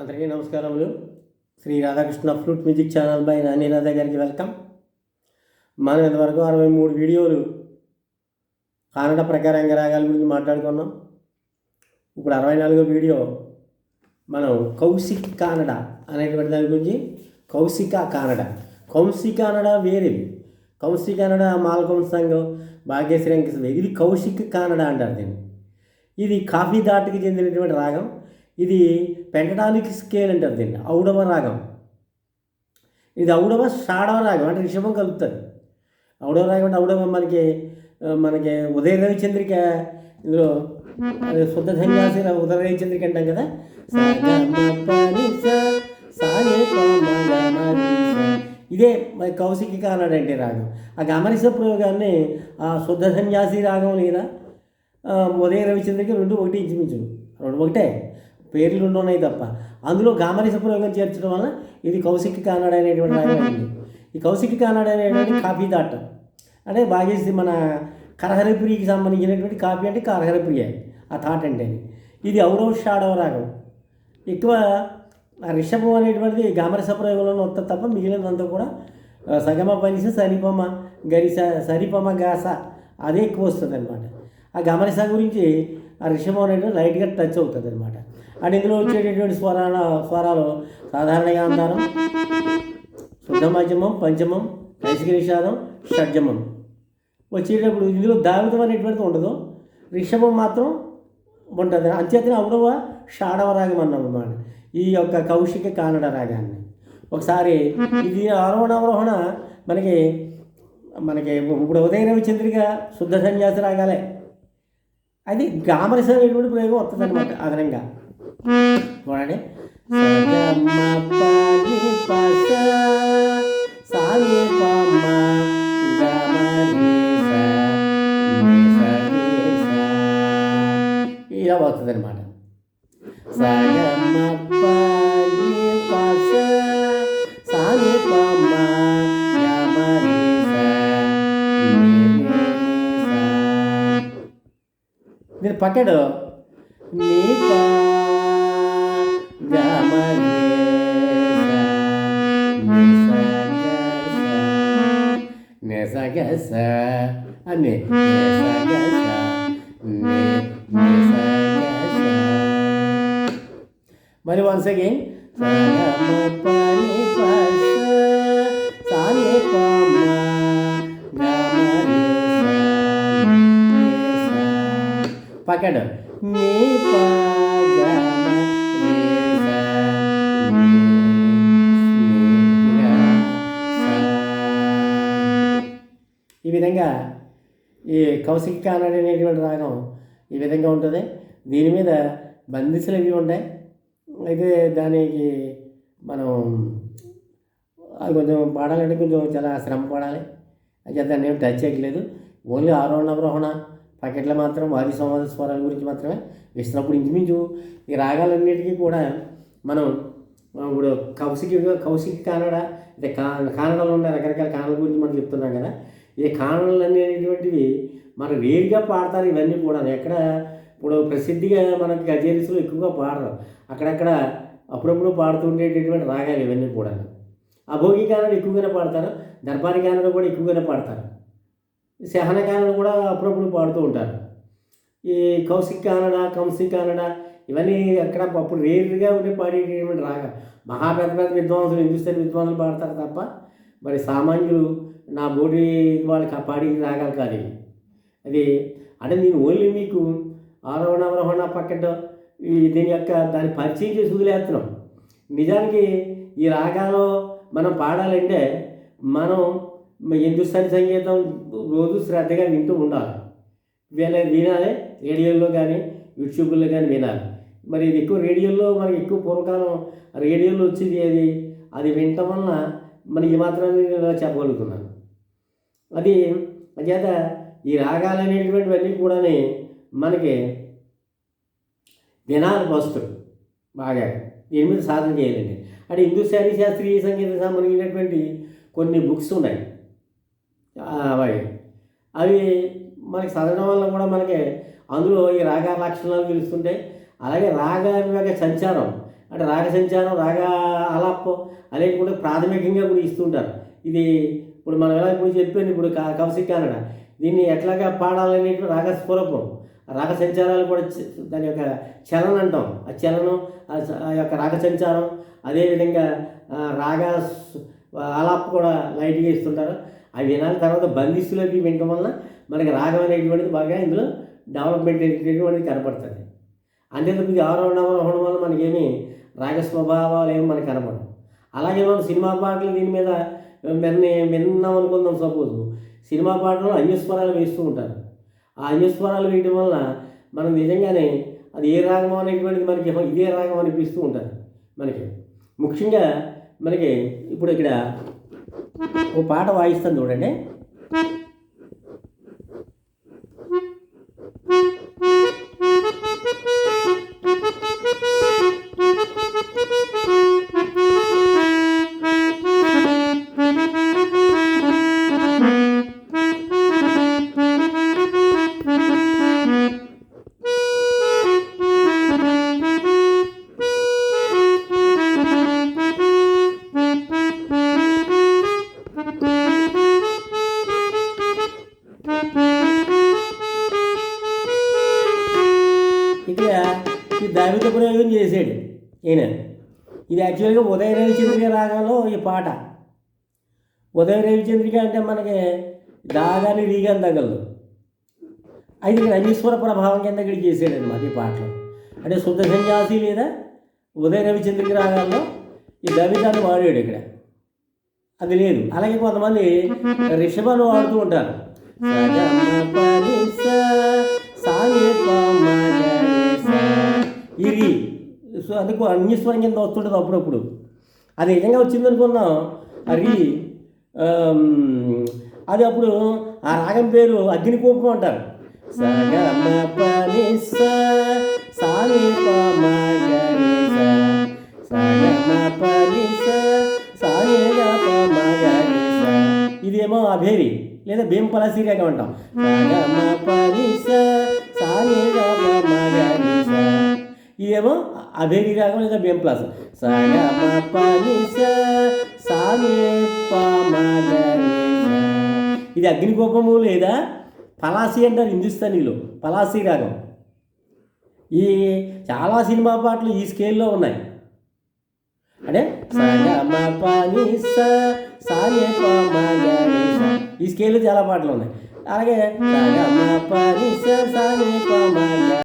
అందరికీ నమస్కారములు. Sri Radhakrishna flute music channel by Nani Radha గారికి వెల్కమ్. మనం ఇంతవరకు అరవై మూడు వీడియోలు కానడ ప్రకారంగా రాగాల గురించి మాట్లాడుకున్నాం. ఇప్పుడు అరవై నాలుగో వీడియో మనం కౌశిక్ కానడ అనేటువంటి దాని గురించి కౌశిక కానడ. కౌశిక కానడ వేరేవి కౌశిక్ కానడ మాల్కొం సంఘం భాగ్యశ్రీ వెంకటేశ్వర ఇది కౌశిక్ కానడ అంటారు దీన్ని. ఇది కాఫీ దాటికి చెందినటువంటి రాగం. ఇది పెంటటానిక్ స్కేల్ అంటారు దీన్ని ఔడవ రాగం. ఇది ఔడవ షాడవ రాగం అంటే రిషభం కలుపుతుంది ఔడవ రాగం అంటే ఔడవ మనకి మనకి ఉదయ రవిచంద్రిక ఇందులో శుద్ధ సన్యాసి ఉదయ రవిచంద్రిక అంటాం కదా? ఇదే మరి కౌశికి కానాడంటే రాగం. ఆ గమనిస ప్రయోగాన్ని ఆ శుద్ధ సన్యాసి రాగం లేదా ఉదయ రవిచంద్రకి రెండు ఒకటి ఇంచుమించు. రెండు ఒకటే. పేర్లు ఉన్నాయి తప్ప. అందులో గామరిస ప్రయోగం చేర్చడం వల్ల ఇది కౌశిక్ కానాడ అనేటువంటి రాగం అయింది ఈ కౌశిక్ కానాడ అనేటువంటి కాఫీ దాట. అంటే బాగేసి మన కరహరప్రియకి సంబంధించినటువంటి కాఫీ అంటే కరహరప్రియ. ఆ థాట్ అంటే ఇది ఔరవ షాడవ రాగం. ఎక్కువ రిషభం అనేటువంటిది గామరస ప్రయోగంలో వస్తుంది తప్ప మిగిలినంతా కూడా సగమ పనిస సరిపమ గరిస సరిపమ గాస అదే ఎక్కువ వస్తుంది అనమాట ఆ గమనిస గురించి ఆ రిషభం అనేది లైట్గా టచ్ అవుతుంది అనమాట అండ్ ఇందులో వచ్చేటటువంటి స్వరాల స్వరాలు సాధారణంగా గాంధారం శుద్ధ మధ్యమం పంచమం నైసిక నిషాదం షడ్జమం. వచ్చేటప్పుడు ఇందులో దావితం అనేటువంటిది ఉండదు. రిషభం మాత్రం ఉంటుంది. అంచేతనే ఔడవ షాడవ రాగం అన్నమాట. ఈ యొక్క కౌశిక కానడ రాగాన్ని. ఒకసారి ఇది ఆరోహణ మనకి మనకి ఇప్పుడు ఉదయ రవిచంద్రిక శుద్ధ సన్యాసి రాగాలే. అది గామరస అనేటువంటి ప్రయోగం వస్తుంది అనమాట అదనంగా. చూడండి. ఇలా వస్తుంది అనమాట సగమ మీరు పక్కడు నీ అని మరి వన్స్ అగైన్ పని స ఈ విధంగా ఈ కౌశిక కానడి అనేటువంటి రాగం ఈ విధంగా ఉంటుంది. దీని మీద బందిసులు ఇవి ఉంటాయి. అయితే దానికి మనం అది కొంచెం పాడాలంటే కొంచెం చాలా శ్రమ పడాలి. అయితే దాన్ని ఏం టచ్ చేయట్లేదు. ఓన్లీ ఆరోహణ అవరోహణ పకెట్లో మాత్రం వారి సంవాద స్వరాల గురించి మాత్రమే ఇస్తున్నప్పుడు ఇంచుమించు ఈ రాగాలన్నిటికీ కూడా మనం ఇప్పుడు కౌశికి కౌశికి కానడ అంటే కా కానడలు ఉన్న రకరకాల కానల గురించి మనం చెప్తున్నాం కదా ఈ కానడలు అనేటువంటివి మనం వేరుగా పాడతారు ఇవన్నీ కూడా. ఎక్కడ ఇప్పుడు ప్రసిద్ధిగా మనకి గజేరిస్లో ఎక్కువగా పాడరు. అక్కడక్కడ అప్పుడప్పుడు పాడుతూ ఉండేటటువంటి రాగాలు ఇవన్నీ కూడా అభోగి కానడ ఎక్కువగానే పాడతారు దర్బారి కానడ కూడా ఎక్కువగానే పాడతారు. సహన కూడా అప్పుడప్పుడు పాడుతూ ఉంటారు. ఈ కౌశిక్ కానడ కౌశిక్ కానడ ఇవన్నీ అక్కడ అప్పుడు రేరుగా ఉండి పాడేటటువంటి రాగా. మహా పెద్ద పెద్ద విద్వాంసులు హిందుస్థానీ విద్వాంసులు పాడతారు తప్ప మరి సామాన్యులు నా బోడి వాళ్ళకి ఆ పాడి రాగాలు కాదు అది అంటే నేను ఓన్లీ మీకు ఆరోహణ అవరోహణ పక్కన ఈ దీని యొక్క దాన్ని పరిచయం చేసి వదిలేస్తున్నాం. నిజానికి ఈ రాగాలో మనం పాడాలంటే మనం హిందుస్థానీ సంగీతం రోజు శ్రద్ధగా వింటూ ఉండాలి. వీళ్ళ వినాలి రేడియోలో కానీ యూట్యూబ్లో కానీ వినాలి. మరి ఇది ఎక్కువ రేడియోలో మనకి ఎక్కువ పూర్వకాలం రేడియోలో వచ్చేది అది అది వినటం వలన మరి ఈ మాత్రాన్ని నేను చెప్పగలుగుతున్నాను. అది చేత ఈ రాగాలు అనేటువంటివన్నీ కూడా మనకి వినాలి ఫస్ట్ బాగా దీని మీద సాధన చేయాలండి. అంటే హిందుస్థానీ శాస్త్రీయ సంగీతం సంబంధించినటువంటి కొన్ని బుక్స్ ఉన్నాయి. అవి. అవి మనకి చదవడం వల్ల కూడా మనకి అందులో ఈ రాగ లక్షణాలు తెలుస్తుంటాయి. అలాగే రాగ యొక్క సంచారం. అంటే రాగ సంచారం రాగ ఆలాపం కూడా ప్రాథమికంగా కూడా ఇస్తుంటారు. ఇది ఇప్పుడు మనం ఎలా ఇప్పుడు చెప్పాను ఇప్పుడు క- దీన్ని ఎట్లాగా పాడాలనేటి రాగ స్వరూపం రాగ సంచారాలు కూడా దాని యొక్క చలనం అంటాం. ఆ చలనం ఆ యొక్క రాగ సంచారం అదేవిధంగా రాగ అలాప్ కూడా లైట్గా ఇస్తుంటారు. అవి వినాలి. తర్వాత బందిస్తులు అవి వినటం వలన మనకి రాగం అనేటువంటిది బాగా ఇందులో డెవలప్మెంట్ అనేటువంటిది కనపడుతుంది. అంతే తప్ప ఇది ఆరోహణ అవరోహణం వల్ల మనకేమి రాగ స్వభావాలు ఏమి మనకు కనపడవు. అలాగే మనం సినిమా పాటలు దీని మీద విన్న విన్నాం అనుకుందాం సపోజ్. సినిమా పాటలు అన్యస్వరాలు వేస్తూ ఉంటారు. ఆ అన్యస్వరాలు వేయడం వల్ల మనం నిజంగానే అది ఏ రాగం అనేటువంటిది మనకి ఇదే రాగం అనిపిస్తూ ఉంటుంది మనకి. ముఖ్యంగా మనకి ఇప్పుడు ఇక్కడ పాట వాయిస్తాను చూడండి ఈ దైవిక ప్రయోగం చేశాడు ఈయన. ఇది యాక్చువల్గా ఉదయ రవిచంద్రిక రాగంలో ఈ పాట. ఉదయ రవిచంద్రిక అంటే మనకి దాగాని రీగాని తగలదు అయితే ఇక్కడ అనీశ్వర ప్రభావం కింద ఇక్కడ చేశాడనమాట ఈ పాటలో. అంటే శుద్ధ సన్యాసి లేదా ఉదయ రవిచంద్రిక రాగాల్లో ఈ దవితాన్ని వాడాడు ఇక్కడ. అది లేదు. అలాగే కొంతమంది రిషభాలు వాడుతూ ఉంటారు. సో అందుకు కూ- అన్యస్వరం కింద వస్తుంటుంది అప్పుడప్పుడు. అది నిజంగా వచ్చింది అనుకున్నాం అది అది అప్పుడు ఆ రాగం పేరు అగ్నికోపం అంటారు. ఇదేమో అభేరి లేదా భీంపలసి రేఖ అంటాం. ఇదేమో అభేరి రాగం లేదా బిఎం ప్లస్ సగమపనిస, సాగేపమగరిస. ఇది అగ్నికోపము లేదా పలాసి అంటారు హిందుస్థానీలో పలాసి రాగం. ఈ చాలా సినిమా పాటలు ఈ స్కేల్లో ఉన్నాయి. అంటే ఈ స్కేల్లో చాలా పాటలు ఉన్నాయి. అలాగే